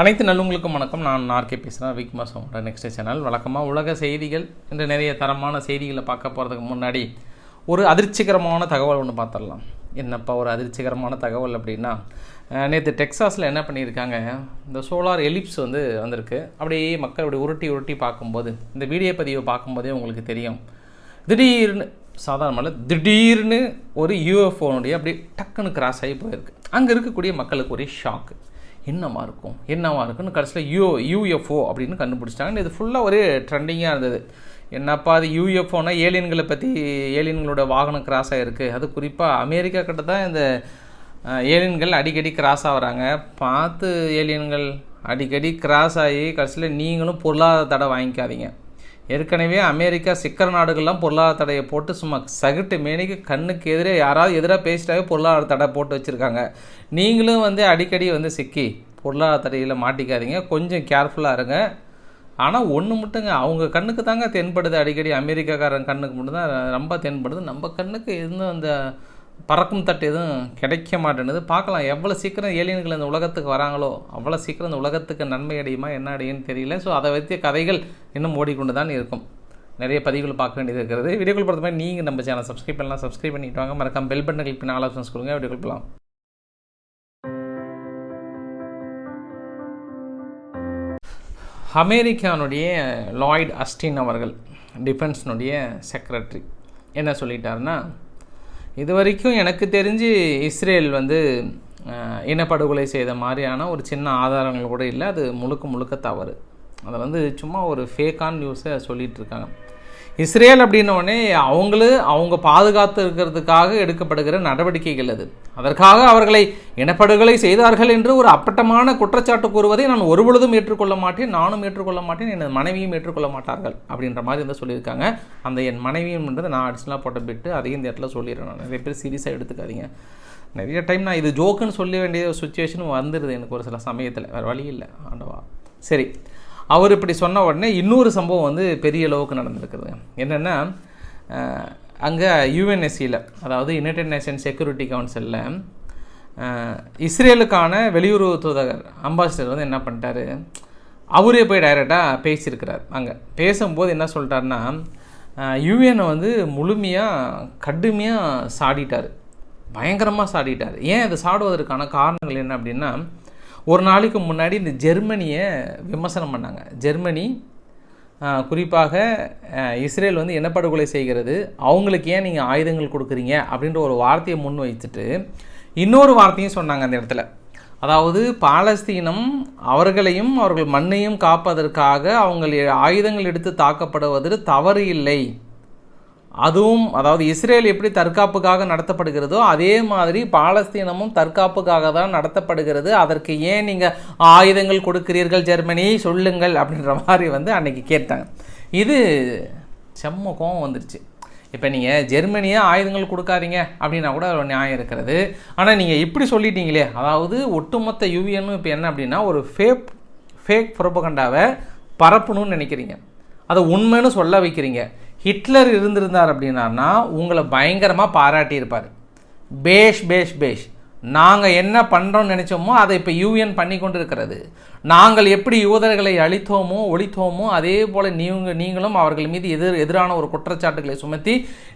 அனைத்து நல்லவங்களுக்கும் வணக்கம். நான் நார்கே பேசுகிறேன் விக் மாசோட நெக்ஸ்ட் சேனல் வழக்கமாக உலக செய்திகள் இன்று நிறைய தரமான செய்திகளை பார்க்க போகிறதுக்கு முன்னாடி ஒரு அதிர்ச்சிகரமான தகவல் ஒன்று பார்த்துடலாம். என்னப்பா ஒரு அதிர்ச்சிகரமான தகவல் அப்படின்னா நேற்று டெக்ஸாஸில் என்ன பண்ணியிருக்காங்க? இந்த சோலார் எலிப்ஸ் வந்து வந்திருக்கு. அப்படியே மக்கள் அப்படி உருட்டி உருட்டி பார்க்கும்போது இந்த வீடியோ பதிவை பார்க்கும்போதே உங்களுக்கு தெரியும். திடீர்னு சாதாரணமாக திடீர்னு ஒரு யூஎஃப்ஓனுடைய அப்படியே டக்குன்னு கிராஸ் ஆகி போயிருக்கு. அங்கே இருக்கக்கூடிய மக்களுக்கு ஒரே ஷாக்கு என்னமாக இருக்கும்? என்னவாக இருக்குன்னு கடைசியில் யூ யூஎஃப்ஓ அப்படின்னு கண்டுபிடிச்சிட்டாங்க. இது ஃபுல்லாக ஒரு ட்ரெண்டிங்காக இருந்தது. என்னப்பா அது யூஎஃப்ஓனா ஏலியன்களை பற்றி ஏலியன்களோட வாகனம் கிராஸ் ஆகிருக்கு அது குறிப்பாக அமெரிக்கா கிட்ட தான் இந்த ஏலியன்கள் அடிக்கடி கிராஸ் ஆகுறாங்க. பார்த்து ஏலியன்கள் அடிக்கடி கிராஸ் ஆகி கடைசியில் நீங்களும் பொருளாதார தடை வாங்கிக்காதீங்க. ஏற்கனவே அமெரிக்கா சிக்கர நாடுகள்லாம் பொருளாதார தடையை போட்டு சும்மா சகிட்டு மேனிக்கு கண்ணுக்கு எதிரே யாராவது எதிராக பேசிட்டாவே பொருளாதார தடை போட்டு வச்சுருக்காங்க. நீங்களும் வந்து அடிக்கடி வந்து சிக்கி பொருளாதார தடையில் மாட்டிக்காதீங்க. கொஞ்சம் கேர்ஃபுல்லாக இருங்க. ஆனால் ஒன்று மட்டுங்க அவங்க கண்ணுக்கு தாங்க தென்படுது. அடிக்கடி அமெரிக்காக்காரன் கண்ணுக்கு மட்டும்தான் ரொம்ப தென்படுது. நம்ம கண்ணுக்கு இன்னும் அந்த பறக்கும் தட்டு எதுவும் கிடைக்க மாட்டேனுது பார்க்கலாம் எவ்வளோ சீக்கிரம் ஏலியன்கள் இந்த உலகத்துக்கு வராங்களோ அவ்வளோ சீக்கிரம் இந்த உலகத்துக்கு நன்மை அடையுமா என்ன அடையும்னு தெரியல. ஸோ அதை வைத்திய கதைகள் இன்னும் ஓடிக்கொண்டு தான் இருக்கும். நிறைய பதிவுகள் பார்க்க வேண்டியது இருக்கிறது. வீடியோக்கள் பொறுத்த மாதிரி நீங்கள் நம்ம சேனல் சப்ஸ்கிரைப் பண்ணலாம். சப்ஸ்கிரைப் பண்ணிட்டு வாங்க. மறக்காம பெல் பட்டன் கிளிக் பண்ணி ஆல் ஆப்ஷன்ஸ் கொடுங்க. வீடியோக்கள் போகலாம் அமெரிக்கானுடைய லாய்ட் அஸ்டின் அவர்கள் டிஃபென்ஸ்னுடைய செக்ரட்டரி என்ன சொல்லிட்டாருன்னா இது வரைக்கும் எனக்கு தெரிஞ்சு இஸ்ரேல் வந்து இனப்படுகொலை செய்த மாதிரியான ஒரு சின்ன ஆதாரங்கள் கூட இல்லை. அது முழுக்க முழுக்க தவறு. அதை வந்து சும்மா ஒரு ஃபேக்கான நியூஸை சொல்லிகிட்ருக்காங்க இஸ்ரேல் அப்படின்னோடனே அவங்களும் அவங்க பாதுகாத்து இருக்கிறதுக்காக எடுக்கப்படுகிற நடவடிக்கைகள் அது. அதற்காக அவர்களை இனப்படுகொலை செய்தார்கள் என்று ஒரு அப்பட்டமான குற்றச்சாட்டு கூறுவதை நான் ஒருபொழுதும் ஏற்றுக்கொள்ள மாட்டேன் நானும் ஏற்றுக்கொள்ள மாட்டேன் எனது மனைவியும் ஏற்றுக்கொள்ள மாட்டார்கள் அப்படின்ற மாதிரி வந்து சொல்லியிருக்காங்க. அந்த என் மனைவியும்ன்றது நான் அடிஷனலாக போட்ட பிட்டு அதையும் இந்த இடத்துல சொல்லிடுறேன் நான். நிறைய பேர் சீரியஸாக எடுத்துக்காதீங்க. நிறைய டைம் நான் இது ஜோக்குன்னு சொல்ல வேண்டிய சுச்சுவேஷன் சுச்சுவேஷனும் வந்துடுது எனக்கு ஒரு சில சமயத்தில். வேறு வழி இல்லை ஆண்டவா. சரி. அவர் இப்படி சொன்ன உடனே இன்னொரு சம்பவம் வந்து பெரிய அளவுக்கு நடந்திருக்குது. என்னென்னா அங்கே யுஎன்எஸ்சியில் அதாவது யுனைடெட் நேஷன் செக்யூரிட்டி கவுன்சிலில் இஸ்ரேலுக்கான வெளியுறவு தூதகர் அம்பாசிடர் வந்து என்ன பண்ணிட்டாரு? அவரே போய் டைரெக்டாக பேசியிருக்கிறார் அங்கே. பேசும்போது என்ன சொல்லிட்டாருன்னா யூஎனை வந்து முழுமையாக கடுமையாக சாடிட்டார். பயங்கரமாக சாடிட்டார். ஏன் அதை சாடுவதற்கான காரணங்கள் என்ன அப்படின்னா ஒரு நாளைக்கு முன்னாடி இந்த ஜெர்மனியை விமர்சனம் பண்ணாங்க. ஜெர்மனி குறிப்பாக இஸ்ரேல் வந்து இனப்படுகொலை செய்கிறது அவங்களுக்கு ஏன் நீங்கள் ஆயுதங்கள் கொடுக்குறீங்க அப்படின்ற ஒரு வார்த்தையை முன் வைத்துட்டு இன்னொரு வார்த்தையும் சொன்னாங்க அந்த இடத்துல. அதாவது பாலஸ்தீனம் அவர்களையும் அவர்கள் மண்ணையும் காப்பதற்காக அவங்கள் ஆயுதங்கள் எடுத்து தாக்கப்படுவது தவறு இல்லை. அதுவும் அதாவது இஸ்ரேல் எப்படி தற்காப்புக்காக நடத்தப்படுகிறதோ அதே மாதிரி பாலஸ்தீனமும் தற்காப்புக்காக தான் நடத்தப்படுகிறது. அதற்கு ஏன் நீங்கள் ஆயுதங்கள் கொடுக்கிறீர்கள் ஜெர்மனி? சொல்லுங்கள் அப்படின்ற மாதிரி வந்து அன்னைக்கு கேட்டாங்க. இது செம்ம கோவம் வந்துருச்சு. இப்போ நீங்கள் ஜெர்மனியே ஆயுதங்கள் கொடுக்காதீங்க அப்படின்னா கூட ஒரு நியாயம் இருக்கிறது. ஆனால் நீங்கள் இப்படி சொல்லிட்டீங்களே அதாவது ஒட்டுமொத்த யூவியனும் இப்போ என்ன அப்படின்னா ஒரு ஃபேக் ஃபேக் புரப்பகண்டாவை பரப்பணும்னு நினைக்கிறீங்க. அதை உண்மைன்னு சொல்ல வைக்கிறீங்க. ஹிட்லர் இருந்திருந்தார் அப்படின்னா உங்களை பயங்கரமாக பாராட்டியிருப்பார். பேஷ் பேஷ் பேஷ். நாங்கள் என்ன பண்ணுறோம்னு நினச்சோமோ அதை இப்போ யூஎன் பண்ணி கொண்டு இருக்கிறது நாங்கள் எப்படி யூதர்களை அழித்தோமோ ஒழித்தோமோ அதே போல் நீங்கள் நீங்களும் அவர்கள் மீது எதிர் எதிரான ஒரு குற்றச்சாட்டுகளை சுமத்தி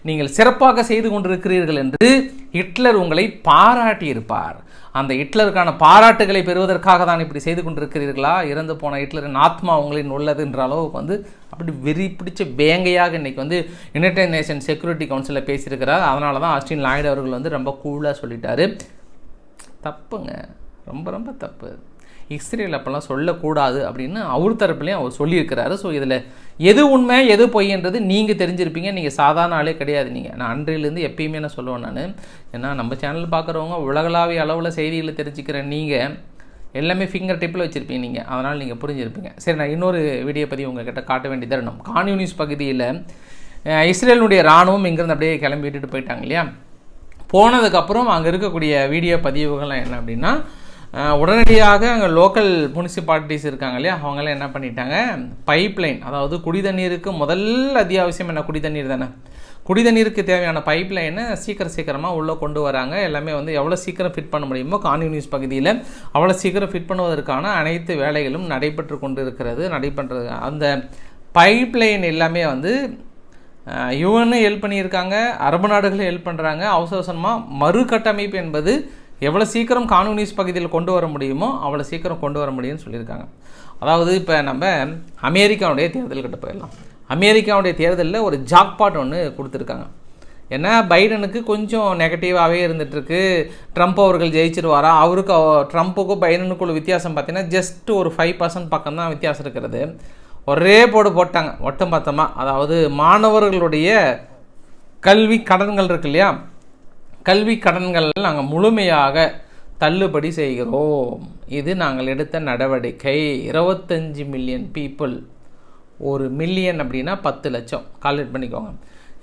நீங்கள் சிறப்பாக செய்து கொண்டிருக்கிறீர்கள் என்று ஹிட்லர் உங்களை பாராட்டியிருப்பார். அந்த ஹிட்லருக்கான பாராட்டுகளை பெறுவதற்காக தான் இப்படி செய்து கொண்டிருக்கிறீர்களா? இறந்து போன ஹிட்லரின் ஆத்மா உங்களின் உள்ளதுன்ற அளவுக்கு வந்து அப்படி வெறி பிடிச்ச வேங்கையாக இன்றைக்கி வந்து யுனைடெட் நேஷன் செக்யூரிட்டி கவுன்சிலில் பேசியிருக்கிறார். அதனால தான் அஸ்டின் லாய்டு அவர்கள் வந்து ரொம்ப கூலாக சொல்லிட்டாரு. தப்புங்க. ரொம்ப ரொம்ப தப்பு. இஸ்ரேல் அப்போல்லாம் சொல்லக்கூடாது அப்படின்னு அவர் தரப்புலையும் அவர் சொல்லியிருக்கிறாரு. ஸோ இதில் எது உண்மை எது பொய்ன்றது நீங்கள் தெரிஞ்சிருப்பீங்க. நீங்கள் சாதாரண ஆளே கிடையாது நீங்கள். நான் அன்றையிலேருந்து எப்பயுமே நான் சொல்லுவேன் நான் ஏன்னா நம்ம சேனல் பார்க்குறவங்க உலகளாவிய அளவில் செய்திகளை தெரிஞ்சுக்கிற நீங்கள் எல்லாமே ஃபிங்கர் டிப்பில் வச்சுருப்பீங்க நீங்கள். அதனால் நீங்கள் புரிஞ்சிருப்பீங்க. சரி நான் இன்னொரு வீடியோ பற்றி உங்ககிட்ட காட்ட வேண்டிய தருணம் கான்யூனிஸ் பகுதியில் இஸ்ரேலுடைய இராணுவம் இங்கேருந்து அப்படியே கிளம்பி விட்டுட்டு போயிட்டாங்க இல்லையா? போனதுக்கப்புறம் அங்கே இருக்கக்கூடிய வீடியோ பதிவுகள்லாம் என்ன அப்படின்னா உடனடியாக அங்கே லோக்கல் முனிசிபாலிட்டிஸ் இருக்காங்க இல்லையா? அவங்களாம் என்ன பண்ணிட்டாங்க? பைப்லைன் அதாவது குடி தண்ணீருக்கு முதல் அத்தியாவசியம் என்ன? குடி தண்ணீர் தானே. குடிதண்ணீருக்கு தேவையான பைப்லைனை சீக்கிரம் சீக்கிரமாக உள்ளே கொண்டு வராங்க. எல்லாமே வந்து எவ்வளோ சீக்கிரம் ஃபிட் பண்ண முடியுமோ கான்யூனியூஸ் பகுதியில் அவ்வளோ சீக்கிரம் ஃபிட் பண்ணுவதற்கான அனைத்து வேலைகளும் நடைபெற்று கொண்டு இருக்கிறது நடைபெற்றது. அந்த பைப்லைன் எல்லாமே வந்து யுஎன்னு ஹெல்ப் பண்ணியிருக்காங்க அரபு நாடுகளும் ஹெல்ப் பண்ணுறாங்க அவசர அவசரமாக மறுகட்டமைப்பு என்பது எவ்வளோ சீக்கிரம் கானூனிஸ் பகுதியில் கொண்டு வர முடியுமோ அவ்வளோ சீக்கிரம் கொண்டு வர முடியும்னு சொல்லியிருக்காங்க. அதாவது இப்போ நம்ம அமெரிக்காவுடைய தேர்தல்கிட்ட போயிடலாம். அமெரிக்காவுடைய தேர்தலில் ஒரு ஜாக்பாட் ஒன்று கொடுத்துருக்காங்க. ஏன்னா பைடனுக்கு கொஞ்சம் நெகட்டிவாகவே இருந்துகிட்ருக்கு ட்ரம்ப் அவர்கள் ஜெயிச்சிருவாரா? அவருக்கு ட்ரம்ப்புக்கும் பைடனுக்குள்ள வித்தியாசம் பார்த்தீங்கன்னா ஜஸ்ட் ஒரு ஃபைவ் பர்சன்ட் பக்கம் தான் வித்தியாசம் இருக்கிறது. ஒரே போடு போட்டாங்க. ஒட்டம் மொத்தமாக அதாவது மாணவர்களுடைய கல்வி கடன்கள் இருக்கு இல்லையா? கல்வி கடன்கள் நாங்கள் முழுமையாக தள்ளுபடி செய்கிறோம். இது நாங்கள் எடுத்த நடவடிக்கை. இருபத்தஞ்சி மில்லியன் பீப்புள் ஒரு மில்லியன் அப்படின்னா பத்து லட்சம். கால்குலேட் பண்ணிக்கோங்க.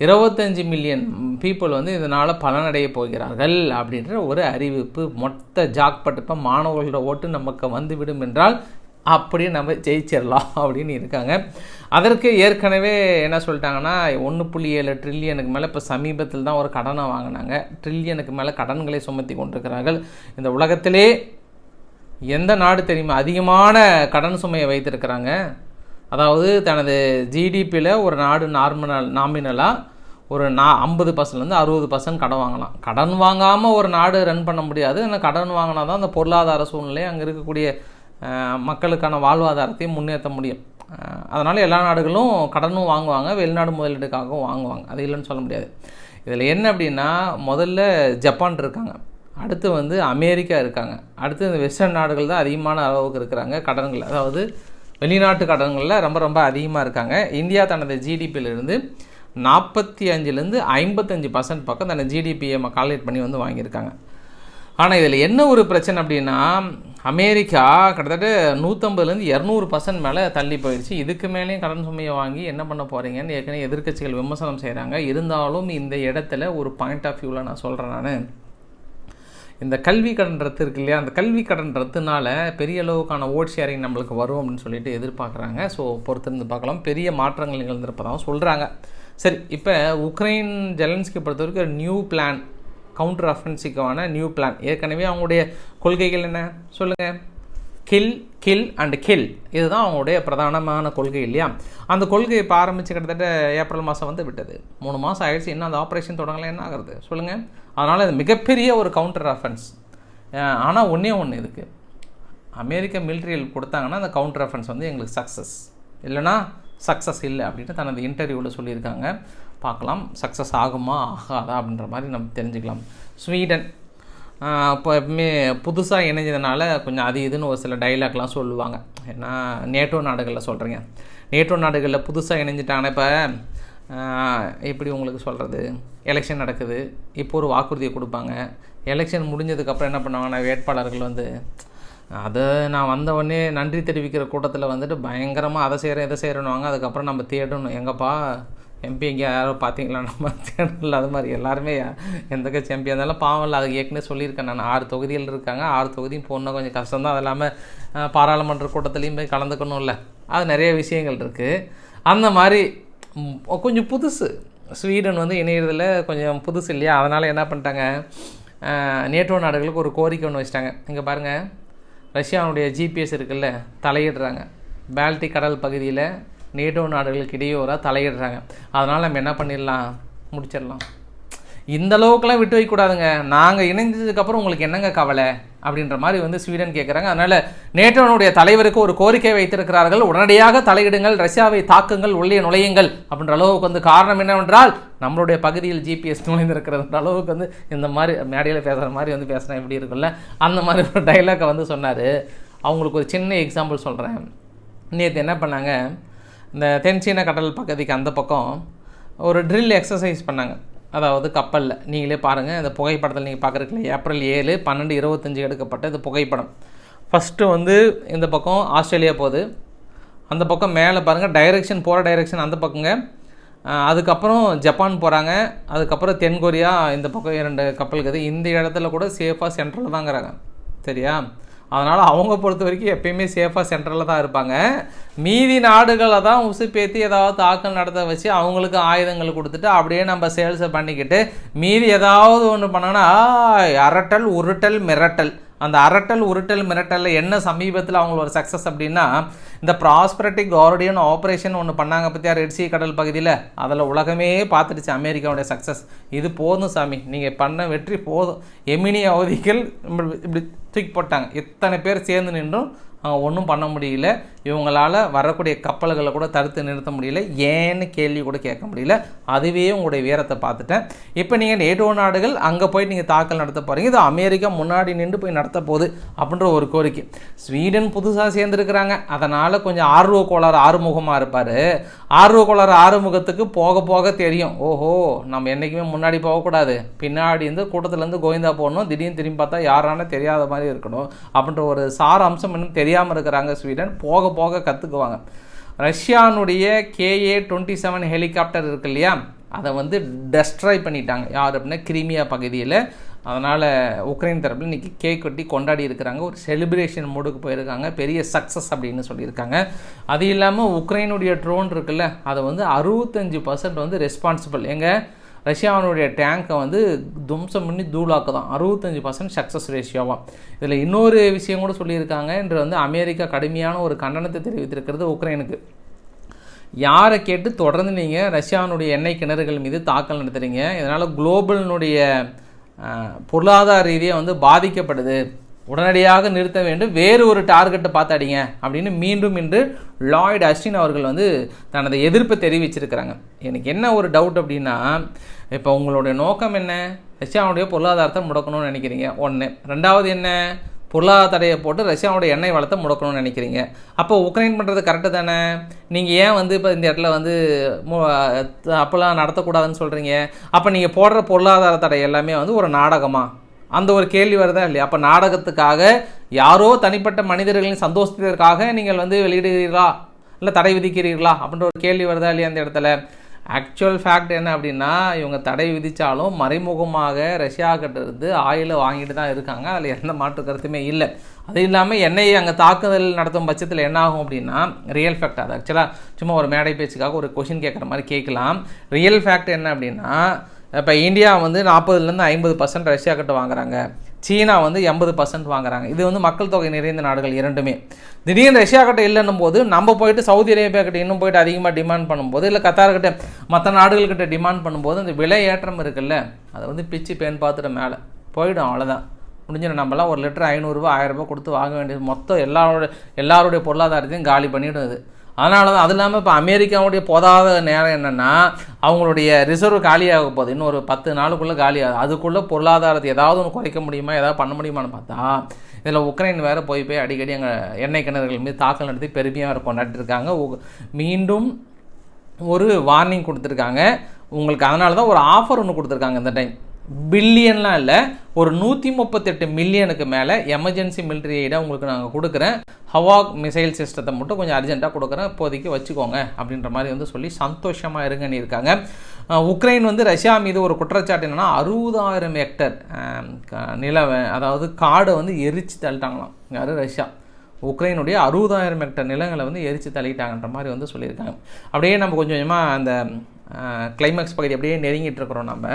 இருபத்தஞ்சி மில்லியன் பீப்புள் வந்து இதனால் பலனடைய போகிறார்கள் அப்படின்ற ஒரு அறிவிப்பு. மொத்த ஜாக்பட் இப்போ மாணவர்களோட ஓட்டு நமக்கு வந்துவிடும் என்றால் அப்படியே நம்ம ஜெயிச்சிடலாம் அப்படின்னு இருக்காங்க. அதற்கு ஏற்கனவே என்ன சொல்லிட்டாங்கன்னா ஒன்று புள்ளி ஏழு ட்ரில்லியனுக்கு மேலே இப்போ சமீபத்தில் தான் ஒரு கடனை வாங்கினாங்க. ட்ரில்லியனுக்கு மேலே கடன்களை சுமத்தி கொண்டிருக்கிறார்கள். இந்த உலகத்திலே எந்த நாடு தெரியுமா? அதிகமான கடன் சுமையை வைத்திருக்கிறாங்க. அதாவது தனது ஜிடிபியில் ஒரு நாடு நார்மனல் நாமினலாக ஒரு நா ஐம்பது பர்சன்ட்லேருந்து அறுபது பர்சன்ட் கடன் வாங்கலாம். கடன் வாங்காமல் ஒரு நாடு ரன் பண்ண முடியாது. ஆனால் கடன் வாங்கினா தான் அந்த பொருளாதார சூழ்நிலை அங்கே இருக்கக்கூடிய மக்களுக்கான வாழ்வாதாரத்தையும் முன்னேற்ற முடியும். அதனால் எல்லா நாடுகளும் கடனும் வாங்குவாங்க வெளிநாடு முதலீடுக்காகவும் வாங்குவாங்க. அது இல்லைன்னு சொல்ல முடியாது. இதில் என்ன அப்படின்னா முதல்ல ஜப்பான் இருக்காங்க. அடுத்து வந்து அமெரிக்கா இருக்காங்க. அடுத்து இந்த வெஸ்டர்ன் நாடுகள் தான் அதிகமான அளவுக்கு இருக்கிறாங்க கடன்கள். அதாவது வெளிநாட்டு கடன்களில் ரொம்ப ரொம்ப அதிகமாக இருக்காங்க. இந்தியா தனது ஜிடிபியிலிருந்து நாற்பத்தி அஞ்சுலேருந்து ஐம்பத்தஞ்சு பர்சன்ட் பக்கம் தனது ஜிடிபியை கால்குலேட் பண்ணி வந்து வாங்கியிருக்காங்க. ஆனால் இதில் என்ன ஒரு பிரச்சனை அப்படின்னா அமெரிக்கா கிட்டத்தட்ட நூற்றம்பதுலேருந்து இரநூறு பர்சன்ட் மேலே தள்ளி போயிடுச்சு இதுக்கு மேலேயும் கடன் சுமையை வாங்கி என்ன பண்ண போகிறீங்கன்னு ஏற்கனவே எதிர்கட்சிகள் விமர்சனம் செய்கிறாங்க இருந்தாலும் இந்த இடத்துல ஒரு பாயிண்ட் ஆஃப் வியூவில் நான் சொல்கிறேன் நான். இந்த கல்வி கடன் ரத்து இருக்கு இல்லையா? அந்த கல்வி கடன் ரத்துனால பெரிய அளவுக்கான ஓட் ஷேரிங் நம்மளுக்கு வரும் அப்படின்னு சொல்லிட்டு எதிர்பார்க்குறாங்க. ஸோ பொறுத்திருந்து பார்க்கலாம். பெரிய மாற்றங்கள் நிகழ்ந்திருப்பதாகவும் சொல்கிறாங்க சரி இப்போ உக்ரைன் ஜெலன்ஸ்கி பொறுத்த வரைக்கும் ஒரு நியூ பிளான் கவுண்டர் அஃபென்சிக்கான நியூ பிளான் ஏற்கனவே அவங்களுடைய கொள்கைகள் என்ன? சொல்லுங்கள் கில் கில் அண்ட் கில் இதுதான் அவங்களுடைய பிரதானமான கொள்கை இல்லையா? அந்த கொள்கையை இப்போ ஆரம்பித்து கிட்டத்தட்ட ஏப்ரல் மாதம் வந்து விட்டது. மூணு மாதம் ஆயிடுச்சு. இன்னும் அந்த ஆப்ரேஷன் தொடங்கலாம் என்ன ஆகுறது? சொல்லுங்கள் அதனால் இது மிகப்பெரிய ஒரு கவுண்டர் அஃபென்ஸ் ஆனால் ஒன்றே ஒன்று இருக்குது அமெரிக்க மிலிட்ரியில் கொடுத்தாங்கன்னா அந்த கவுண்டர் அஃபென்ஸ் வந்து எங்களுக்கு சக்ஸஸ் இல்லைனா சக்ஸஸ் இல்லை அப்படின்னு தனது இன்டர்வியூவில் சொல்லியிருக்காங்க. பார்க்கலாம். சக்ஸஸ் ஆகுமா? ஆகாதா? அப்படின்ற மாதிரி நம்ம தெரிஞ்சுக்கலாம். ஸ்வீடன். இப்போ எப்பவுமே புதுசாக இணைஞ்சதுனால கொஞ்சம் அது இதுன்னு ஒரு சில டைலாக்லாம் சொல்லுவாங்க. ஏன்னா நேட்டோ நாடுகளில் சொல்கிறீங்க நேட்டோ நாடுகளில் புதுசாக இணைஞ்சிட்டாங்கன்னா இப்போ எப்படி உங்களுக்கு சொல்கிறது எலெக்ஷன் நடக்குது. இப்போ ஒரு வாக்குறுதியை கொடுப்பாங்க. எலெக்ஷன் முடிஞ்சதுக்கப்புறம் என்ன பண்ணுவாங்கன்னா வேட்பாளர்கள் வந்து அதை நான் வந்தவொடனே நன்றி தெரிவிக்கிற கூட்டத்தில் வந்துட்டு பயங்கரமாக அதை செய்கிறேன் இதை செய்கிறேன்னுவாங்க அதுக்கப்புறம் நம்ம தேடணும். எங்கப்பா எம்பி எங்கேயா யாரோ பார்த்தீங்களா நம்ம தேடல அது மாதிரி எல்லாருமே எந்த கட்சி எம்பி இருந்தாலும் பாவம் இல்லை அது ஏற்கனவே சொல்லியிருக்கேன் நான். ஆறு தொகுதிகள் இருக்காங்க. ஆறு தொகுதியும் போடணும். கொஞ்சம் கஷ்டம் தான். அது இல்லாமல் பாராளுமன்ற கூட்டத்துலேயும் போய் கலந்துக்கணும்ல. அது நிறைய விஷயங்கள் இருக்குது அந்த மாதிரி கொஞ்சம் புதுசு. ஸ்வீடன் வந்து இணையறதில் கொஞ்சம் புதுசு இல்லையா? அதனால் என்ன பண்ணிட்டாங்க? நேட்டோ நாடுகளுக்கு ஒரு கோரிக்கை ஒன்று வச்சிட்டாங்க. இங்கே பாருங்கள் ரஷ்யாவுடைய ஜிபிஎஸ் இருக்குல்ல தலையிடுறாங்க. பால்டிக் கடல் பகுதியில் நேட்டோ நாடுகளுக்கு இடையோராக தலையிடுறாங்க அதனால் நம்ம என்ன பண்ணிடலாம்? முடிச்சிடலாம். இந்த அளவுக்குலாம் விட்டு வைக்கக்கூடாதுங்க நாங்கள் இணைஞ்சதுக்கப்புறம் உங்களுக்கு என்னங்க கவலை? அப்படின்ற மாதிரி வந்து ஸ்வீடன் கேட்குறாங்க அதனால் நேட்டோனுடைய தலைவருக்கு ஒரு கோரிக்கை வைத்திருக்கிறார்கள். உடனடியாக தலையிடுங்கள் ரஷ்யாவை தாக்குங்கள் உள்ளே நுழையுங்கள் அப்படின்ற அளவுக்கு வந்து காரணம் என்னவென்றால் நம்மளுடைய பகுதியில் ஜிபிஎஸ் நுழைந்திருக்கிறதுன்ற அளவுக்கு வந்து இந்த மாதிரி மேடையில் பேசுகிற மாதிரி வந்து பேசுனா எப்படி இருக்குல்ல அந்த மாதிரி ஒரு டைலாக்கை வந்து சொன்னார். அவங்களுக்கு ஒரு சின்ன எக்ஸாம்பிள் சொல்கிறேன் நேற்று என்ன பண்ணாங்க? இந்த தென்சீன கடல் பகுதிக்கு அந்த பக்கம் ஒரு ட்ரில் எக்ஸசைஸ் பண்ணாங்க. அதாவது கப்பலில். நீங்களே பாருங்கள் இந்த புகைப்படத்தில் நீங்கள் பார்க்குறீங்களா ஏப்ரல் ஏழு பன்னெண்டு இருபத்தஞ்சி எடுக்கப்பட்ட இந்த புகைப்படம். ஃபஸ்ட்டு வந்து இந்த பக்கம் ஆஸ்திரேலியா போகுது. அந்த பக்கம் மேலே பாருங்கள் டைரெக்ஷன் போகிற டைரெக்ஷன் அந்த பக்கங்க. அதுக்கப்புறம் ஜப்பான் போகிறாங்க அதுக்கப்புறம் தென்கொரியா இந்த பக்கம் இரண்டு கப்பல் இருக்குது. இந்த இடத்துல கூட சேஃபாக சென்ட்ரல் தாங்கிறாங்க. சரியா? அதனால் அவங்க பொறுத்த வரைக்கும் எப்பயுமே சேஃபாக சென்ட்ரலில் தான் இருப்பாங்க. மீதி நாடுகளை தான் உசுப்பேற்றி ஏதாவது தாக்கல் நடத்த வச்சு அவங்களுக்கு ஆயுதங்கள் கொடுத்துட்டு அப்படியே நம்ம சேல்ஸை பண்ணிக்கிட்டு மீதி ஏதாவது ஒன்று பண்ணோன்னா அரட்டல் உருட்டல் மிரட்டல். அந்த அரட்டல் உருட்டல் மிரட்டலில் என்ன சமீபத்தில் அவங்களோட சக்ஸஸ் அப்படின்னா இந்த ப்ராஸ்பரட்டி கார்டியன் ஆப்ரேஷன் ஒன்று பண்ணாங்க பற்றியா ரெட்சி கடல் பகுதியில்? அதில் உலகமே பார்த்துடுச்சு அமெரிக்காவுடைய சக்ஸஸ் இது போதும் சாமி. நீங்கள் பண்ண வெற்றி போதும். எமினி அவதிகள் இப்படி தூக்கி போட்டாங்க. எத்தனை பேர் சேர்ந்து நின்றும் ஒன்றும் பண்ண முடியல. இவங்களால் வரக்கூடிய கப்பல்களை கூட தடுத்து நிறுத்த முடியல. ஏன்னு கேள்வி கூட கேட்க முடியல. அதுவே உங்களுடைய வீரத்தை பார்த்துட்டேன். இப்போ நீங்கள் நேட்டோ நாடுகள் அங்கே போய் நீங்கள் தாக்கல் நடத்த போகிறீங்க இது அமெரிக்கா முன்னாடி நின்று போய் நடத்த போகுது அப்படின்ற ஒரு கோரிக்கை. ஸ்வீடன் புதுசாக சேர்ந்துருக்கிறாங்க. அதனால் கொஞ்சம் ஆர்வ கோளாறு ஆறுமுகமாக இருப்பார். ஆர்வ கோளாறு ஆறுமுகத்துக்கு போக போக தெரியும். ஓஹோ நம்ம என்றைக்குமே முன்னாடி போகக்கூடாது. பின்னாடி இருந்து கூட்டத்துலேருந்து கோவிந்தா போகணும் திடீர்னு திரும்பி பார்த்தா யாரான தெரியாத மாதிரி இருக்கணும். அப்படின்ற ஒரு சார அம்சம் இன்னும் தெரியும். தெரியாமல் இருக்கிறாங்க ஸ்வீடன். போக போக கற்றுக்குவாங்க ரஷ்யானுடைய கேஏ டுவெண்ட்டி செவன் ஹெலிகாப்டர் இருக்கு இல்லையா? அதை வந்து டெஸ்ட்ராய் பண்ணிட்டாங்க. யார் அப்படின்னா கிரிமியா பகுதியில். அதனால் உக்ரைன் தரப்பில் இன்றைக்கி கேக் வெட்டி கொண்டாடி இருக்கிறாங்க. ஒரு செலிப்ரேஷன் மூடுக்கு போயிருக்காங்க. பெரிய சக்ஸஸ் அப்படின்னு சொல்லியிருக்காங்க. அது இல்லாமல் உக்ரைனுடைய ட்ரோன் இருக்குல்ல அதை வந்து அறுபத்தஞ்சு பர்சன்ட் வந்து ரெஸ்பான்சிபிள் எங்கள் ரஷ்யாவினுடைய டேங்கை வந்து துவம்சம் பண்ணி தூளாக்கு தான் அறுபத்தஞ்சு பர்சன்ட் சக்ஸஸ் ரேஷியோவாக இதில் இன்னொரு விஷயம் கூட சொல்லியிருக்காங்க என்று வந்து அமெரிக்கா கடுமையான ஒரு கண்டனத்தை தெரிவித்திருக்கிறது உக்ரைனுக்கு. யாரை கேட்டு தொடர்ந்து நீங்கள் ரஷ்யாவினுடைய எண்ணெய் கிணறுகள் மீது தாக்கல் நடத்துகிறீங்க இதனால் குளோபலினுடைய பொருளாதார ரீதியாக வந்து பாதிக்கப்படுது. உடனடியாக நிறுத்த வேண்டும். வேறு ஒரு டார்கெட்டை பார்த்தாடிங்க அப்படின்னு மீண்டும் இன்று லாய்டு அஸ்டின் அவர்கள் வந்து தனது எதிர்ப்பை தெரிவிச்சிருக்கிறாங்க. எனக்கு என்ன ஒரு டவுட் அப்படின்னா இப்போ உங்களுடைய நோக்கம் என்ன? ரஷ்யாவுடைய பொருளாதாரத்தை முடக்கணும்னு நினைக்கிறீங்க. ஒன்று ரெண்டாவது என்ன? பொருளாதார தடையை போட்டு ரஷ்யாவோட எண்ணெய் வளத்தை முடக்கணும்னு நினைக்கிறீங்க. அப்போ உக்ரைன் பண்ணுறது கரெக்டு தானே? நீங்கள் ஏன் வந்து இப்போ இந்த இடத்துல வந்து அப்போல்லாம் நடத்தக்கூடாதுன்னு சொல்கிறீங்க அப்போ நீங்கள் போடுற பொருளாதார தடை எல்லாமே வந்து ஒரு நாடகமாக அந்த ஒரு கேள்வி வருதா இல்லையா? அப்போ நாடகத்துக்காக யாரோ தனிப்பட்ட மனிதர்களின் சந்தோஷத்திற்காக நீங்கள் வந்து வெளியிடுகிறீர்களா? இல்லை தடை விதிக்கிறீர்களா? அப்படின்ற ஒரு கேள்வி வருதா இல்லையா அந்த இடத்துல? ஆக்சுவல் ஃபேக்ட் என்ன அப்படின்னா இவங்க தடை விதித்தாலும் மறைமுகமாக ரஷ்யா இருந்து ஆயிலை வாங்கிட்டு தான் இருக்காங்க. அதில் எந்த மாற்று கருத்துமே இல்லை. அது இல்லாமல் எண்ணெயை அங்கே தாக்குதல் நடத்தும் பட்சத்தில் என்ன ஆகும் அப்படின்னா ரியல் ஃபேக்ட் அது. ஆக்சுவலாக சும்மா ஒரு மேடை பேச்சுக்காக ஒரு கொஷின் கேட்குற மாதிரி கேட்கலாம். ரியல் ஃபேக்ட் என்ன அப்படின்னா இப்போ இந்தியா வந்து நாற்பதுலேருந்து ஐம்பது பர்சன்ட் ரஷ்யா கிட்ட வாங்குறாங்க. சீனா வந்து எண்பது பர்சன்ட் வாங்குறாங்க. இது வந்து மக்கள் தொகை நிறைந்த நாடுகள் இரண்டுமே. திடீர்னு ரஷ்யா கிட்ட இல்லைன்னும் போது நம்ம போயிட்டு சவுதி அரேபியா கிட்ட இன்னும் போயிட்டு அதிகமாக டிமாண்ட் பண்ணும்போது இல்லை கத்தார்கிட்ட மற்ற நாடுகள்கிட்ட டிமாண்ட் பண்ணும்போது அந்த விலை ஏற்றம் இருக்குல்ல அதை வந்து பிச்சு பேன் பார்த்துட்டு மேலே. போயிடும் அவ்வளோதான் முடிஞ்சிடும் நம்மலாம் ஒரு லிட்டர் ஐநூறுரூவா ஆயிரரூபா கொடுத்து வாங்க வேண்டியது மொத்தம் எல்லாரோட எல்லாருடைய பொருளாதாரத்தையும் காலி பண்ணிவிடும் அது அதனால தான் அது இல்லாமல் இப்போ அமெரிக்காவுடைய போதாத நேரம் என்னென்னா அவங்களுடைய ரிசர்வ் காலியாக போகுது. இன்னும் ஒரு பத்து நாளுக்குள்ளே காலியாகுது. அதுக்குள்ளே பொருளாதாரத்தை ஏதாவது ஒன்று குறைக்க முடியுமா ஏதாவது பண்ண முடியுமான்னு பார்த்தா இதில் உக்ரைன் வேறு போய் போய் அடிக்கடி அங்கே எண்ணெய் கிணறுகள் மீது தாக்கல் நடத்தி பெருமையாக வேறு கொண்டாடிருக்காங்க மீண்டும் ஒரு வார்னிங் கொடுத்துருக்காங்க. உங்களுக்கு அதனால தான் ஒரு ஆஃபர் ஒன்று கொடுத்துருக்காங்க இந்த டைம் பில்லியன்லாம் இல்லை ஒரு நூற்றி முப்பத்தெட்டு மில்லியனுக்கு மேலே எமர்ஜென்சி மிலிட்ரி எய்டாக உங்களுக்கு நாங்கள் கொடுக்குறேன். ஹவாக் மிசைல் சிஸ்டத்தை மட்டும் கொஞ்சம் அர்ஜென்ட்டாக கொடுக்குறேன். இப்போதைக்கு வச்சுக்கோங்க அப்படின்ற மாதிரி வந்து சொல்லி சந்தோஷமாக இருங்கன்னு இருக்காங்க. உக்ரைன் வந்து ரஷ்யா மீது ஒரு குற்றச்சாட்டு என்னென்னா அறுபதாயிரம் ஹெக்டர் நில அதாவது காடை வந்து எரித்து தள்ளிட்டாங்களாம். யார்? ரஷ்யா. உக்ரைனுடைய அறுபதாயிரம் ஹெக்டர் நிலங்களை வந்து எரித்து தள்ளிட்டாங்கன்ற மாதிரி வந்து சொல்லியிருக்காங்க. அப்படியே நம்ம கொஞ்சம் கொஞ்சமாக அந்த கிளைமேக்ஸ் பகுதி அப்படியே நெருங்கிட்டு இருக்கிறோம் நம்ம.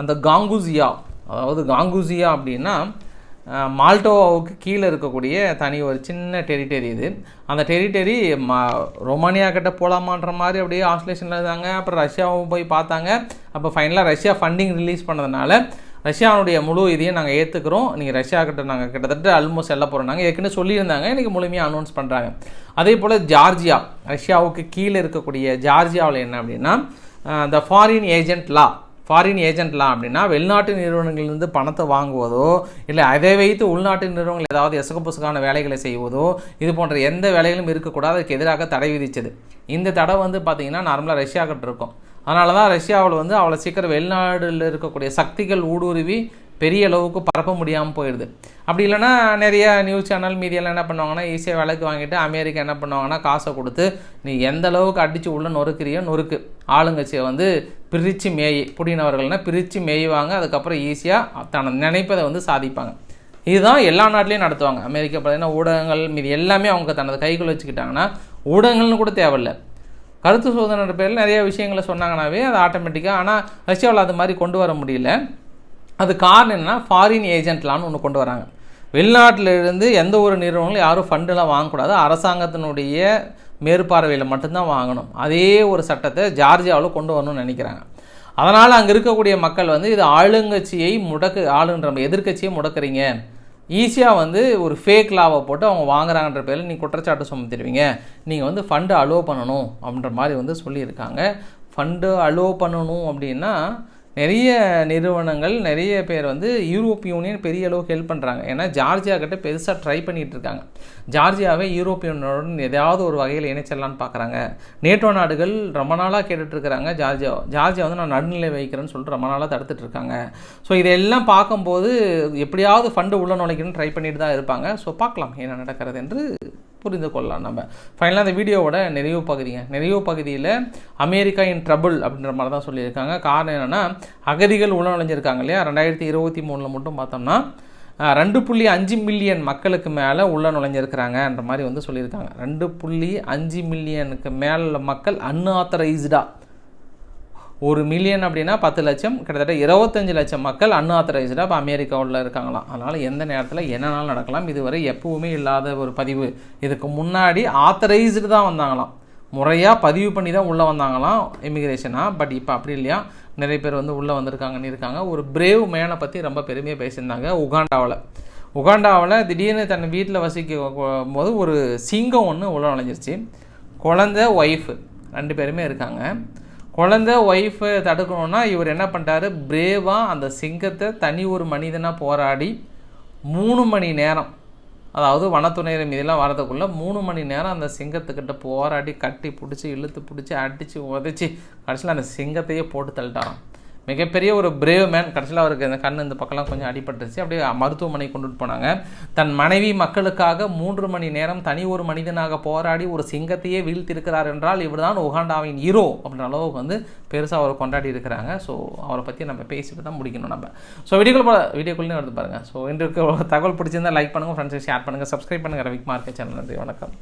அந்த காங்குசியா அதாவது காங்குசியா அப்படின்னா மால்டோவாவுக்கு கீழே இருக்கக்கூடிய தனி ஒரு சின்ன டெரிட்டரி இது. அந்த டெரிட்டரி மா ரொமானியா கிட்ட போகலாமான்ற மாதிரி அப்படியே ஆஸ்லேஷனில் இருந்தாங்க. அப்புறம் ரஷ்யாவும் போய் பார்த்தாங்க. அப்போ ஃபைனலாக ரஷ்யா ஃபண்டிங் ரிலீஸ் பண்ணதுனால ரஷ்யாவுடைய முழு இதையும் நாங்கள் ஏற்றுக்கிறோம் நீங்கள் ரஷ்யா கிட்ட நாங்கள் கிட்டத்தட்ட ஆல்மோஸ்ட் செல்ல போகிறோம் நாங்கள் ஏற்கனவே சொல்லியிருந்தாங்க. இன்றைக்கி முழுமையாக அனௌன்ஸ் பண்ணுறாங்க அதே போல் ஜார்ஜியா ரஷ்யாவுக்கு கீழே இருக்கக்கூடிய ஜார்ஜியாவில் என்ன அப்படின்னா இந்த ஃபாரின் ஏஜென்ட் லா ஃபாரின் ஏஜென்ட்லாம் அப்படின்னா வெளிநாட்டு நிறுவனங்கள்லேருந்து பணத்தை வாங்குவதோ இல்லை அதை வைத்து உள்நாட்டு நிறுவனங்கள் ஏதாவது எசகப்புசுக்கான வேலைகளை செய்வதோ இது போன்ற எந்த வேலைகளும் இருக்கக்கூடாது. அதுக்கு எதிராக தடை விதித்தது. இந்த தடை வந்து பார்த்திங்கன்னா நார்மலாக ரஷ்யா கிட்ட இருக்கும். அதனால தான் ரஷ்யாவில் வந்து அவ்வளோ சீக்கிரம் வெளிநாடுல இருக்கக்கூடிய சக்திகள் ஊடுருவி பெரிய அளவுக்கு பரப்ப முடியாமல் போயிடுது. அப்படி இல்லைன்னா நிறைய நியூஸ் சேனல் மீதியெல்லாம் என்ன பண்ணுவாங்கன்னா ஈஸியாக விலைக்கு வாங்கிட்டு அமெரிக்கா என்ன பண்ணுவாங்கன்னா காசை கொடுத்து நீ எந்த அளவுக்கு அடித்து உள்ள நொறுக்கிறியோ நொறுக்கு. ஆளுங்கட்சியை வந்து பிரித்து மேய் புடினவர்கள்னால் பிரித்து மேய்வாங்க அதுக்கப்புறம் ஈஸியாக தன நினைப்பதை வந்து சாதிப்பாங்க. இதுதான் எல்லா நாட்டிலையும் நடத்துவாங்க. அமெரிக்கா பார்த்தீங்கன்னா ஊடகங்கள் மீது எல்லாமே அவங்க தனது கைக்குள்ள வச்சுக்கிட்டாங்கன்னா ஊடகங்கள்னு கூட தேவையில்லை. கருத்து சோதனை பேரில் நிறைய விஷயங்களை சொன்னாங்கனாவே அது ஆட்டோமேட்டிக்காக ஆனால் ரஷ்யாவில் அது மாதிரி கொண்டு வர முடியல. அது காரணம் என்னன்னா ஃபாரின் ஏஜென்ட்லான்னு ஒன்று கொண்டு வராங்க. வெளிநாட்டில் இருந்து எந்த ஒரு நிறுவனங்களும் யாரும் ஃபண்டெல்லாம் வாங்கக்கூடாது. அரசாங்கத்தினுடைய மேற்பார்வையில் மட்டும்தான் வாங்கணும். அதே ஒரு சட்டத்தை ஜார்ஜியாவில் கொண்டு வரணும்னு நினைக்கிறாங்க. அதனால் அங்கே இருக்கக்கூடிய மக்கள் வந்து இது ஆளுங்கட்சியை முடக்கு ஆளுன்ற எதிர்க்கட்சியை முடக்கிறீங்க. ஈஸியாக வந்து ஒரு ஃபேக் லாவை போட்டு அவங்க வாங்குறாங்கன்ற பேரில் நீங்கள் குற்றச்சாட்டு சுமத்திடுவீங்க. நீங்கள் வந்து ஃபண்டு அலோவ் பண்ணணும் அப்படின்ற மாதிரி வந்து சொல்லியிருக்காங்க. ஃபண்டு அலோவ் பண்ணணும் அப்படின்னா நிறைய நிறுவனங்கள் நிறைய பேர் வந்து யூரோப் யூனியன் பெரிய அளவுக்கு ஹெல்ப் பண்ணுறாங்க ஏன்னா ஜார்ஜியா கிட்ட பெருசாக ட்ரை பண்ணிகிட்டு இருக்காங்க. ஜார்ஜியாவை யூரோப் யூனியனுடன் ஏதாவது ஒரு வகையில் இணைச்சிடலான்னு பார்க்குறாங்க நேட்டோ நாடுகள் ரொம்ப நாளாக கேட்டுட்ருக்கிறாங்க ஜார்ஜியா ஜார்ஜியா வந்து நான் நடுநிலை வைக்கிறேன்னு சொல்லிட்டு ரொம்ப நாளாக தடுத்துட்ருக்காங்க ஸோ இதெல்லாம் பார்க்கும்போது எப்படியாவது ஃபண்டு உள்ள நுழைக்கணும்னு ட்ரை பண்ணிட்டு தான் இருப்பாங்க. ஸோ பார்க்கலாம் என்ன நடக்கிறது என்று புரிந்து கொள்ளலாம் நம்ம ஃபைனலாக அந்த வீடியோவோட நிறைவு பகுதிங்க. நிறைவு பகுதியில் அமெரிக்கா இன் ட்ரபுள் அப்படின்ற மாதிரி தான் சொல்லியிருக்காங்க. காரணம் என்னென்னா அகதிகள் உள்ள நுழைஞ்சிருக்காங்க இல்லையா? ரெண்டாயிரத்தி இருபத்தி மூணில் மட்டும் பார்த்தோம்னா ரெண்டு புள்ளி அஞ்சு மில்லியன் மக்களுக்கு மேலே உள்ள நுழைஞ்சிருக்கிறாங்கன்ற மாதிரி வந்து சொல்லியிருக்காங்க. ரெண்டு புள்ளி அஞ்சு மில்லியனுக்கு மேலே மக்கள் அன்ஆத்தரைஸ்டாக ஒரு மில்லியன் அப்படின்னா பத்து லட்சம் கிட்டத்தட்ட இருபத்தஞ்சு லட்சம் மக்கள் அன்ஆத்தரைஸ்டாக இப்போ அமெரிக்காவில் இருக்காங்களாம். அதனால் எந்த நேரத்தில் என்னென்னாலும் நடக்கலாம். இதுவரை எப்பவுமே இல்லாத ஒரு பதிவு. இதுக்கு முன்னாடி ஆத்தரைஸ்டு தான் வந்தாங்களாம். முறையாக பதிவு பண்ணி தான் உள்ளே வந்தாங்களாம் இமிக்ரேஷனாக பட் இப்போ அப்படி இல்லையா? நிறைய பேர் வந்து உள்ளே வந்திருக்காங்கன்னு இருக்காங்க. ஒரு பிரேவ் மேனை பற்றி ரொம்ப பெருமையாக பேசியிருந்தாங்க உகாண்டாவில். உகாண்டாவில் திடீர்னு தன் வீட்டில் வசிக்க போது ஒரு சிங்கம் ஒன்று உள்ள நுழைஞ்சிருச்சு. குழந்த ஒய்ஃபு ரெண்டு பேருமே இருக்காங்க. குழந்த ஒய்ஃபை தடுக்கணும்னா இவர் என்ன பண்ணிட்டாரு பிரேவாக அந்த சிங்கத்தை தனி ஒரு மனிதனாக போராடி மூணு மணி நேரம் அதாவது வனத்துறையினர் மீதெல்லாம் வரதுக்குள்ளே மூணு மணி நேரம் அந்த சிங்கத்துக்கிட்ட போராடி கட்டி பிடிச்சி இழுத்து பிடிச்சி அடித்து உதச்சி கடைசியில் அந்த சிங்கத்தையே போட்டு தள்ளிட்டாராம். மிகப்பெரிய ஒரு பிரேவ் மேன் கடைசியில் அவருக்கு இந்த கண் இந்த பக்கம்லாம் கொஞ்சம் அடிபட்டுருச்சு. அப்படியே மருத்துவமனை கொண்டுட்டு போனாங்க. தன் மனைவி மக்களுக்காக மூன்று மணி நேரம் தனி ஒரு மனிதனாக போராடி ஒரு சிங்கத்தையே வீழ்த்திருக்கிறார் என்றால் இவர் தான் உகாண்டாவின் ஹீரோ அப்படின்ற அளவுக்கு வந்து பெருசாக அவரை கொண்டாடி இருக்கிறாங்க. ஸோ அவரை பற்றி நம்ம பேசிட்டு தான் முடிக்கணும் நம்ம. ஸோ வீடியோக்குள்ள வீடியோக்குள்ளே எடுத்து பாருங்கள் ஸோ இன்றைக்கு தகவல் பிடிச்சிருந்தால் லைக் பண்ணுங்கள் ஃப்ரெண்ட்ஸை ஷேர் பண்ணுங்கள் சப்ஸ்கிரைப் பண்ணுங்கள் ரவிக் மார்க்கெட் சேனல் நன்றி வணக்கம்.